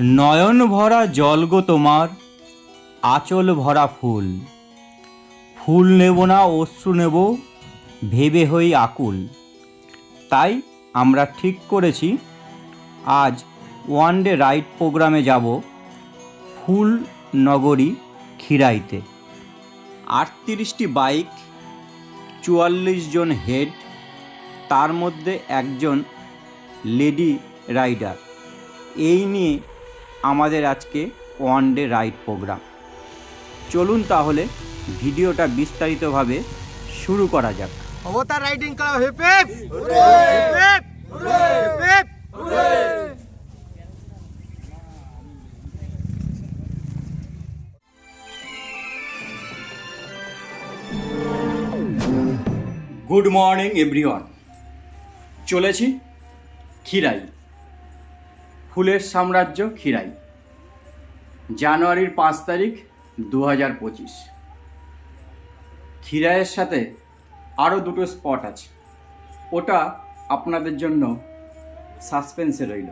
নয়ন ভরা জল গো তোমার, আঁচল ভরা ফুল। ফুল নেব না, অশ্রু নেব, ভেবে হই আকুল। তাই আমরা ঠিক করেছি, আজ ওয়ান ডে রাইড প্রোগ্রামে যাব, ফুল নগরী খিরাইতে আটত্রিশটি বাইক চুয়াল্লিশ জন হেড তার মধ্যে একজন লেডি রাইডার এই নিয়ে আমাদের আজকে ওয়ান ডে রাইড প্রোগ্রাম। চলুন তাহলে ভিডিওটা বিস্তারিতভাবে শুরু করা যাক। Avatar riding club hip hip hip hip hip hip good morning everyone চলেছি খিরাই ফুলের সাম্রাজ্য খিরাই। জানুয়ারির পাঁচ তারিখ দু হাজার পঁচিশ। খিরাইয়ের সাথে আরও দুটো স্পট আছে। ওটা আপনাদের জন্য সাসপেন্সে রইল।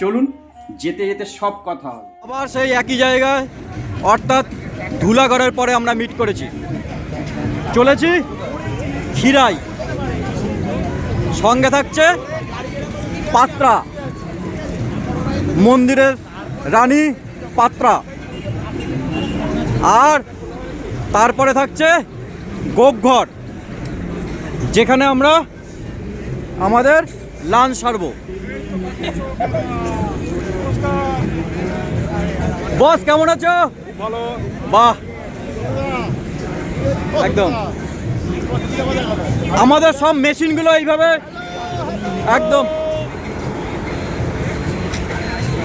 চলুন, যেতে যেতে সব কথা হবে। আবার সেই একই জায়গায়, অর্থাৎ ধুলাগড়ের পরে আমরা মিট করেছি। চলেছি খিরাই। সঙ্গে থাকছে পাত্রা। মন্দিরের রানী পাত্রা। আর তারপরে থাকছে গোপঘর যেখানে আমরা আমাদের লাঞ্চ সারবো। বস কেমন আছো? বাহ। একদম। আমাদের সব মেশিনগুলো এইভাবে একদম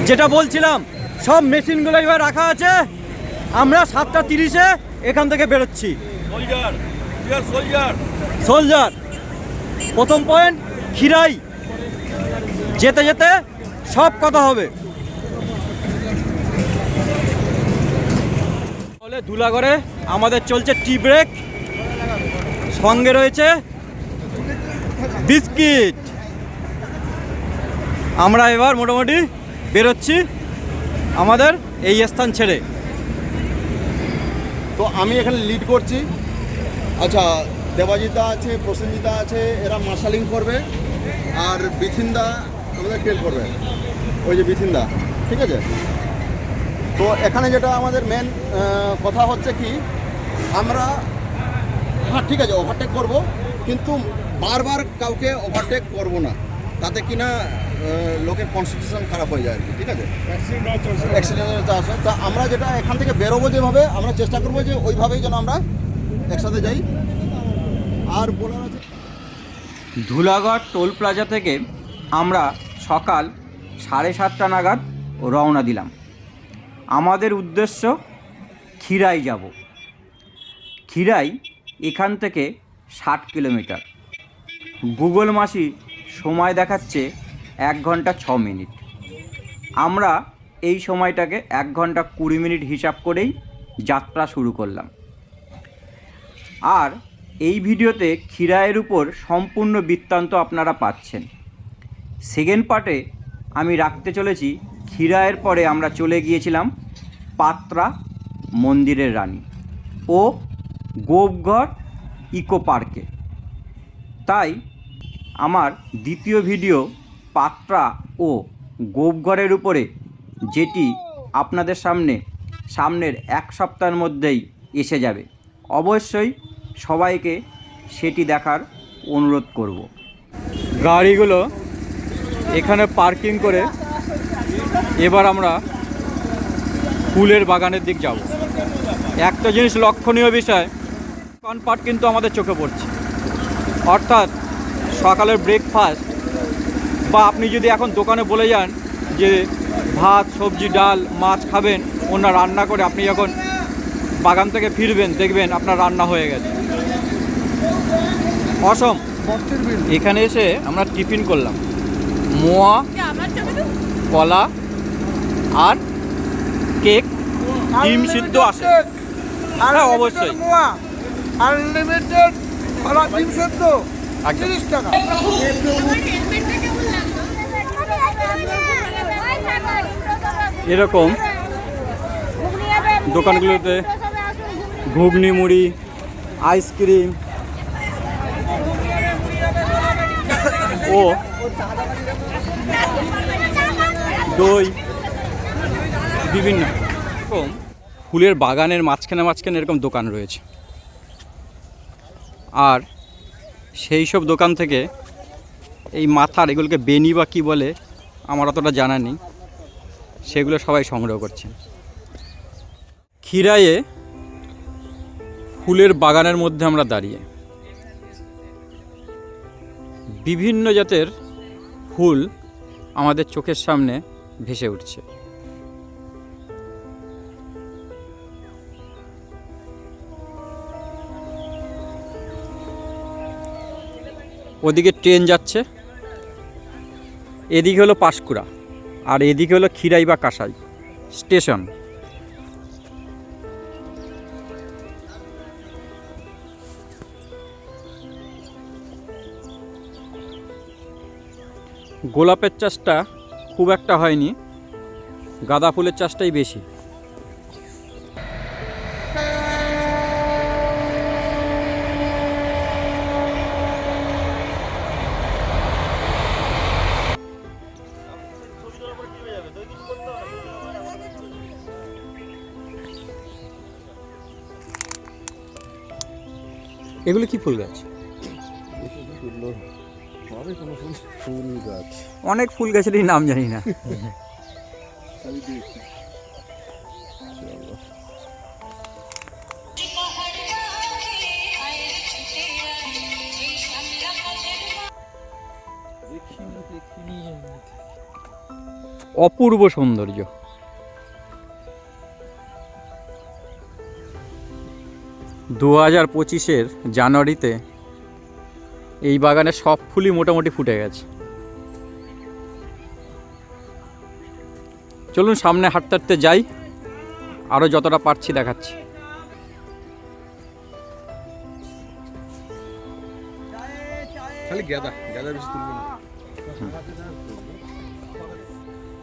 যেটা বলছিলাম সব মেশিনগুলো এবার রাখা আছে। আমরা সাতটা তিরিশে এখান থেকে বেরোচ্ছি। সোলজার প্রথম পয়েন্ট খিরাই যেতে যেতে সব কথা হবে। তাহলে ধুলাগড়ে আমাদের চলছে টি ব্রেক সঙ্গে রয়েছে বিস্কিট। আমরা এবার মোটামুটি বেরোচ্ছি আমাদের এই স্থান ছেড়ে। তো আমি এখানে লিড করছি। আচ্ছা দেবাজিতা আছে প্রসেনজিতা আছে, এরা মার্শালিং করবে, আর বিথিন্দা আমাদের টেল করবে। ওই যে বিথিন্দা, ঠিক আছে? তো এখানে যেটা আমাদের মেন কথা হচ্ছে কি, আমরা হ্যাঁ ঠিক আছে ওভারটেক করব, কিন্তু বারবার কাউকে ওভারটেক করব না। তাতে কিনা লোকের কনসেন্ট্রেশন খারাপ হয়ে যায় আর কি ঠিক আছে? অ্যাক্সিডেন্টের চান্স হয় তা আমরা যেটা এখান থেকে বেরোবো যেভাবে আমরা চেষ্টা করব যে ওইভাবেই যেন আমরা একসাথে যাই। আর বলার আছে ধুলাগড় টোল প্লাজা থেকে আমরা সকাল সাড়ে সাতটা নাগাদ রওনা দিলাম। আমাদের উদ্দেশ্য খিরাই যাব। খিরাই এখান থেকে ষাট কিলোমিটার। গুগল মাসি সময় দেখাচ্ছে এক ঘণ্টা ছ মিনিট। আমরা এই সময়টাকে এক ঘণ্টা কুড়ি মিনিট হিসাব করেই যাত্রা শুরু করলাম। আর এই ভিডিওতে খিরায়ের উপর সম্পূর্ণ বৃত্তান্ত আপনারা পাচ্ছেন। সেকেন্ড পার্টে আমি রাখতে চলেছি খিরায়ের পরে আমরা চলে গিয়েছিলাম পাত্রা মন্দিরের রানী ও গোপঘর ইকো পার্কে। তাই আমার দ্বিতীয় ভিডিও পাত্রা ও গোপঘরের উপরে, যেটি আপনাদের সামনে সামনের এক সপ্তাহের মধ্যেই এসে যাবে। অবশ্যই সবাইকে সেটি দেখার অনুরোধ করব। গাড়িগুলো এখানে পার্কিং করে এবার আমরা ফুলের বাগানের দিক যাব। একটা জিনিস লক্ষণীয় বিষয় দোকান পাট কিন্তু আমাদের চোখে পড়ছে। অর্থাৎ সকালের ব্রেকফাস্ট বা আপনি যদি এখন দোকানে বলে যান যে ভাত সবজি ডাল মাছ খাবেন ওনা রান্না করে আপনি যখন বাগান থেকে ফিরবেন দেখবেন আপনার রান্না হয়ে গেছে। অসম এখানে এসে আমরা টিফিন করলাম। মোয়া কলা আর কেক ডিম সিদ্ধ আসে হ্যাঁ অবশ্যই। আনলিমিটেড কলা ডিম সেদ্ধ। তিরিশ টাকা। লাগল? এরকম। দোকানগুলোতে ঘুগনি মুড়ি আইসক্রিম। ও। দই। বিভিন্ন। এরকম। ফুলের বাগানের মাঝখানে মাঝখানে এরকম দোকান রয়েছে। আর সেই সব দোকান থেকে এই মাথার এগুলোকে বেনি বা কী বলে, আমার অতটা জানা নেই। সেগুলো সবাই সংগ্রহ করছে। খিরায়ে ফুলের বাগানের মধ্যে আমরা দাঁড়িয়ে। বিভিন্ন জাতের ফুল আমাদের চোখের সামনে ভেসে উঠছে। ওদিকে ট্রেন যাচ্ছে। এদিকে হলো পাঁশকুড়া আর এদিকে হলো খিরাই বা কাসাই স্টেশন। গোলাপের চাষটা খুব একটা হয়নি, গাঁদা ফুলের চাষটাই বেশি। এগুলো কি ফুল গাছ? ফুল গাছ অনেক ফুল গাছেরই নাম জানি না। অপূর্ব সৌন্দর্য। দু হাজার পঁচিশের জানুয়ারিতে এই বাগানে সব ফুলই মোটামুটি ফুটে গেছে। চলুন সামনে হাঁটতে হাঁটতে যাই আরও যতটা পারছি দেখাচ্ছি।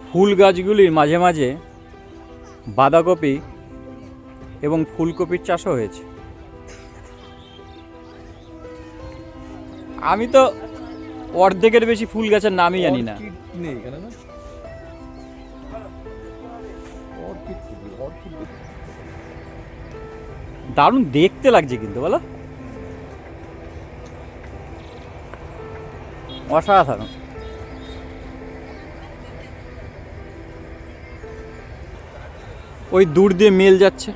ফুল গাছগুলির মাঝে মাঝে বাঁধাকপি এবং ফুলকপির চাষও হয়েছে। আমি তো অর্ধেকের বেশি ফুল গাছের নামই জানি না। নেই দারুণ দেখতে লাগছে কিন্তু বলো। অসাধারণ। ওই দূর দিয়ে মেল যাচ্ছে।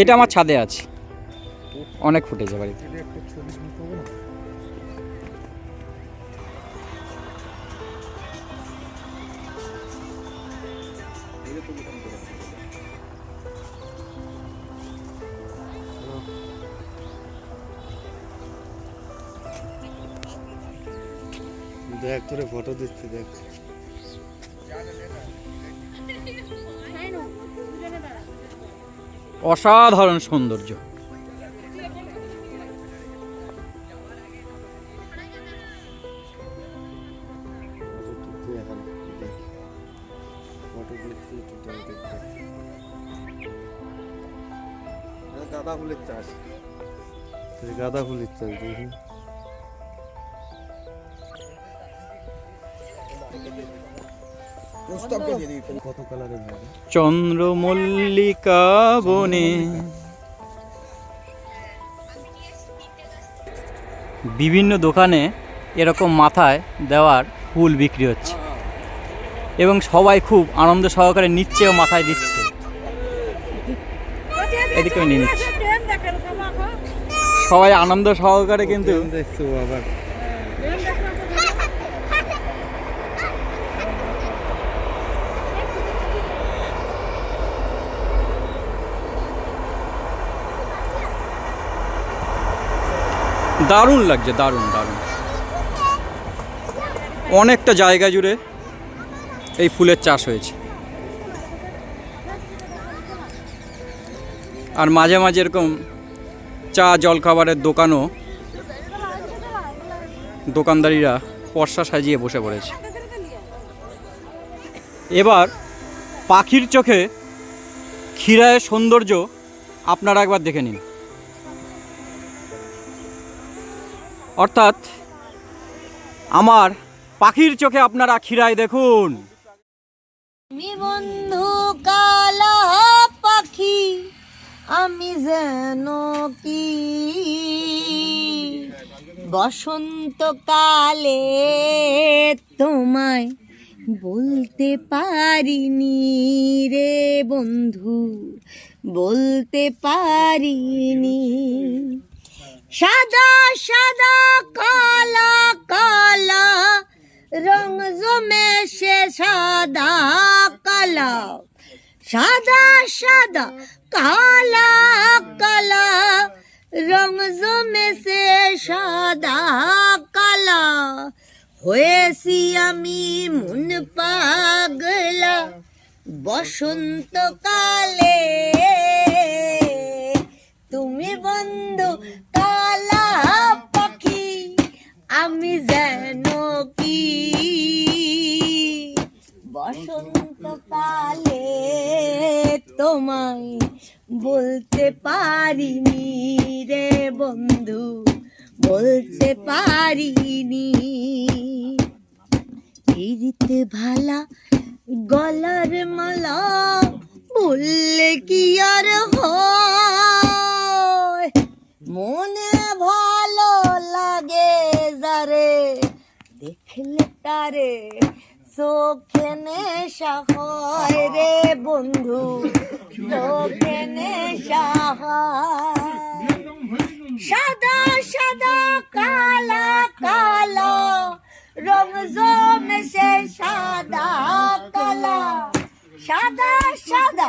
এটা আমার ছাদে আছে। অনেক ফুটেছে বাড়িতে। দেখ তোরে ফটো দিচ্ছি দেখ। অসাধারণ সৌন্দর্য। গাদা ফুলের চাষ। গাঁদা ফুলের চাষ দেখি। চন্দ্রমল্লিকা বনে বিভিন্ন দোকানে এরকম মাথায় দেওয়ার ফুল বিক্রি হচ্ছে। এবং সবাই খুব আনন্দ সহকারে নিচ্ছে ও মাথায় দিচ্ছে। এদিকে নিয়ে নিচ্ছি। সবাই আনন্দ সহকারে কিন্তু দারুণ লাগছে, দারুণ দারুণ। অনেকটা জায়গা জুড়ে এই ফুলের চাষ হয়েছে। আর মাঝে মাঝে এরকম চা জলখাবারের দোকানও দোকানদারিরা পর্সা সাজিয়ে বসে পড়েছে। এবার পাখির চোখে ক্ষীরায়ের সৌন্দর্য আপনারা একবার দেখে নিন। অর্থাৎ আমার পাখির চোখে আপনারা ক্ষীরায় দেখুন। আমি বন্ধু কালা পাখি, আমি যেন কি? বসন্তকালে তোমায় বলতে পারিনি রে বন্ধু, বলতে পারিনি। সাদা সাদা কালা কালা, রং জমে সে সাদা কালা। সাদা সাদা কালা কালা, রং জমে সে সাদা কালা। হয়েছি আমি মন পাগলা বসন্তকালে তুমি বন্ধু তোমায় বলতে পারিনি রে বন্ধু, বলতে পারিনি। ফিরিতে ভালা গলার মালা বললে কি আর হয়? মনে ভালো লাগে যারে, দেখলে তারে চোখে নেশা হয় রে বন্ধু, চোখে নেশা সাদা সাদা, কালা, কালো, রং জমেছে সাদা, কালা। সাদা সাদা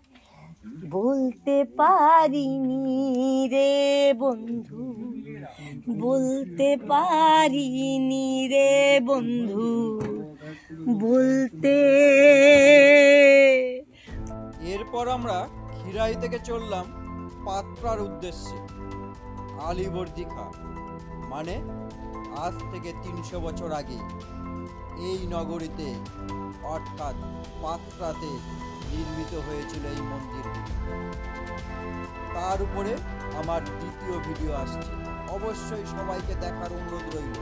বলতে পারিনি রে বন্ধু, বলতে পারিনি রে বন্ধু, বলতে এরপর আমরা খিরাই থেকে চললাম পাত্রার উদ্দেশ্যে, আলিবর দীঘা। মানে আজ থেকে তিনশো বছর আগে এই নগরীতে, অর্থাৎ পাত্রাতে নির্মিত হয়েছিল এই মন্দির তার উপরে আমার দ্বিতীয় ভিডিও আসছে। অবশ্যই সবাইকে দেখার অনুরোধ রইল।